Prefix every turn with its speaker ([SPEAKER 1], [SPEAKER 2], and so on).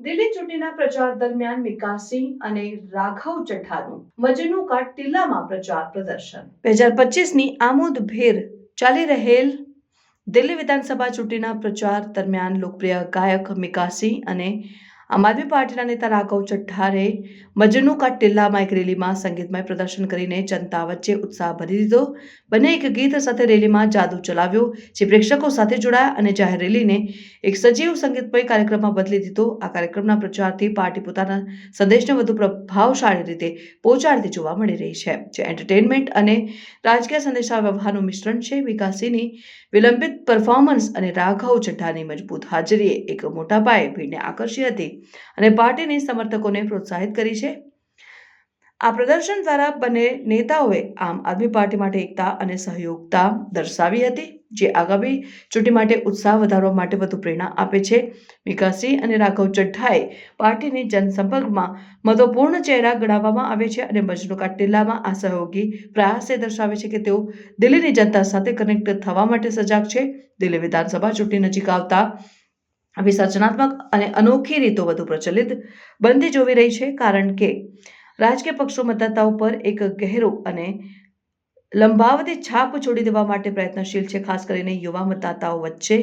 [SPEAKER 1] દિલ્હી ચૂંટણીના પ્રચાર દરમિયાન મિકાસિંહ અને રાઘવ ચઠ્ઠાનું મજનુ કા ટિલ્લામાં પ્રચાર પ્રદર્શન. બે હજાર પચીસની આમોદભેર ચાલી રહેલ દિલ્હી વિધાનસભા ચૂંટણીના પ્રચાર દરમિયાન લોકપ્રિય ગાયક મિકાસિંહ અને આમ આદમી પાર્ટીના નેતા રાઘવ ચઠ્ઠારે મજનુ કા ટિલ્લામાં એક રેલીમાં સંગીતમય પ્રદર્શન કરીને જનતા વચ્ચે ઉત્સાહ ભરી દીધો. બંને એક ગીત સાથે રેલીમાં જાદુ ચલાવ્યો, જે પ્રેક્ષકો સાથે જોડાયા અને જાહેર રેલીને એક સજીવ સંગીતમય કાર્યક્રમમાં બદલી દીધો. આ કાર્યક્રમના પ્રચારથી પાર્ટી પોતાના સંદેશને વધુ પ્રભાવશાળી રીતે પહોંચાડતી જોવા મળી રહી છે. જે એન્ટરટેનમેન્ટ અને રાજકીય સંદેશા વ્યવહારનું મિશ્રણ છે, વિકાસીની વિલંબિત પરફોર્મન્સ અને રાઘવ ચઢ્ઢાની મજબૂત હાજરીએ એક મોટા પાયે ભીડને આકર્ષી હતી. અને પાર્ટીની સમર્થકોને પ્રોત્સાહિત કરી છે. આ પ્રદર્શન દ્વારા બંને નેતાઓએ આમ આદમી પાર્ટી માટે એકતા અને સહયોગતા દર્શાવી હતી, જે આગામી ચૂંટણી માટે ઉત્સાહ વધારવા માટે વધુ પ્રેરણા આપે છે. વિકાસસિંહ અને રાઘવ ચઢ્ઢાએ પાર્ટીની જનસંપર્કમાં મહત્વપૂર્ણ ચહેરા ગણાવવામાં આવે છે અને મજનુ કાટિલ્લામાં આ સહયોગી પ્રયાસ દર્શાવે છે કે તેઓ દિલ્હીની જનતા સાથે કનેક્ટ થવા માટે સજાગ છે. દિલ્હી વિધાનસભા ચૂંટણી નજીક આવતા આવી સર્જનાત્મક અને અનોખી રીતો વધુ પ્રચલિત બનતી જોવી રહી છે, કારણ કે રાજકીય પક્ષો મતદાતાઓ પર એક ગહેરો અને લંબાવતી છાપ છોડી દેવા માટે પ્રયત્નશીલ છે, ખાસ કરીને યુવા મતદાતાઓ વચ્ચે.